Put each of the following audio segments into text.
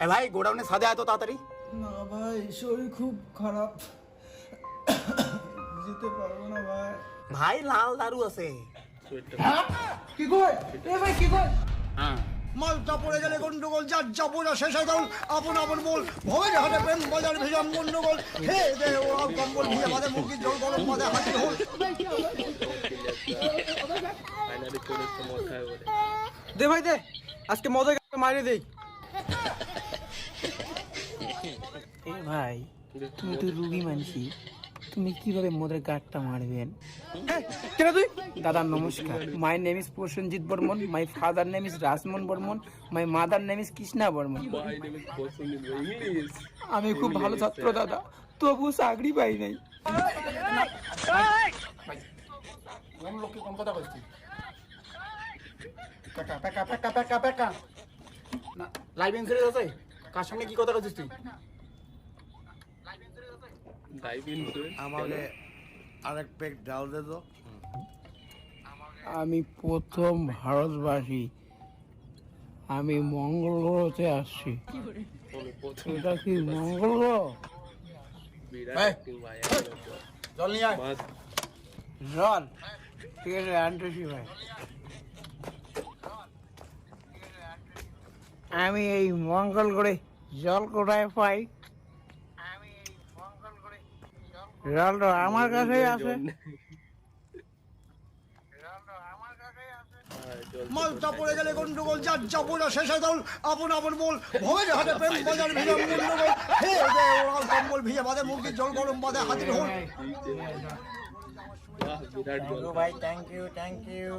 এ ভাই গোডাউনে সাদে আয় তো তাড়াতাড়ি? না ভাই শরীর খুব খারাপ। যেতে পারব না ভাই। ভাই লাল দারু আছে। কি কই? এ ভাই কি কই? হ্যাঁ। মালটা পড়ে গেলে গন্ডগোল যার যাব শেষ হয়ে গেল আপন আপন বল। ভবে হাটে প্রেম বাজার ভেজাম গন্ডগোল। হে দে ওরাও কম্বল ভিজে মুরগির জল গরম হল দে ভাই দে। আজকে মজা মারি দেই। এ ভাই, তুমি তো রুগী মানছি তুমি কীভাবে মোদের গাঁটটা মারবেন? কেন তুই? দাদা, নমস্কার। My name is Prosenjit Barman my father name is Rasmohan Barman my mother name is Krishna Barman. আমি খুব ভালো ছাত্র, দাদা। তবু চাকরি পাই নাই। লাইভ ইন্সুরেন্স আছে? কার সঙ্গে কি কথা বলছিস তুই? ইন্স্যুরেন্স আমাকে আরেক পেক ডাল দে তো। আমি প্রথম ভারতবাসী। আমি মঙ্গল গ্রহতে আসছি এটা কি মঙ্গল গ্রহ জল নিয়ে আয়। জল। ঠিক আছে আনতেছি ভাই। আমি এই মঙ্গল করে জল কোথায় পাই? তো আমার কাছেই আছে। মালটা পড়ে গেলে গন্ডগোল যার শেষ হয়ে আপন আপন বল। ভবে হাটে প্রেম বাজার ভেজাম গন্ডগোল হে দে ওরাও কম্বল ভিজে বাদে মুরগির জল গরম বাদে হাজির হল। ভাই thank you thank you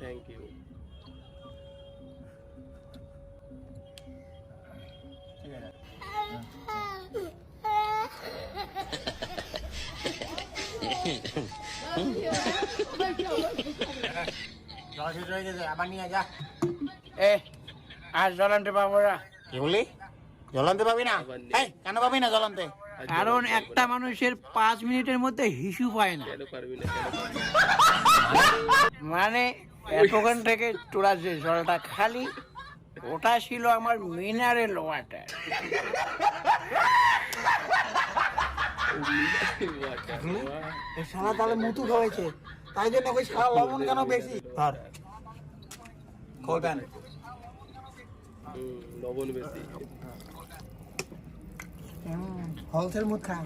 thank you আবার নিয়ে যা এ আর জল আনতে না কি বলি জল পাবি না? এই কেন পাবি না জল কারণ একটা মানুষের পাঁচ মিনিটের মধ্যে হিসু পায় না? মানে এতক্ষণ থেকে তোরা যে জলটা খালি ওটা ছিল আমার মিনারেল ওয়াটার। শালা তাহলে মুতু খাওয়াইছে তাই জন্য ওই শালা লবণ কেন বেশি ধর লবণ বেশি হোলসেল মুখ খান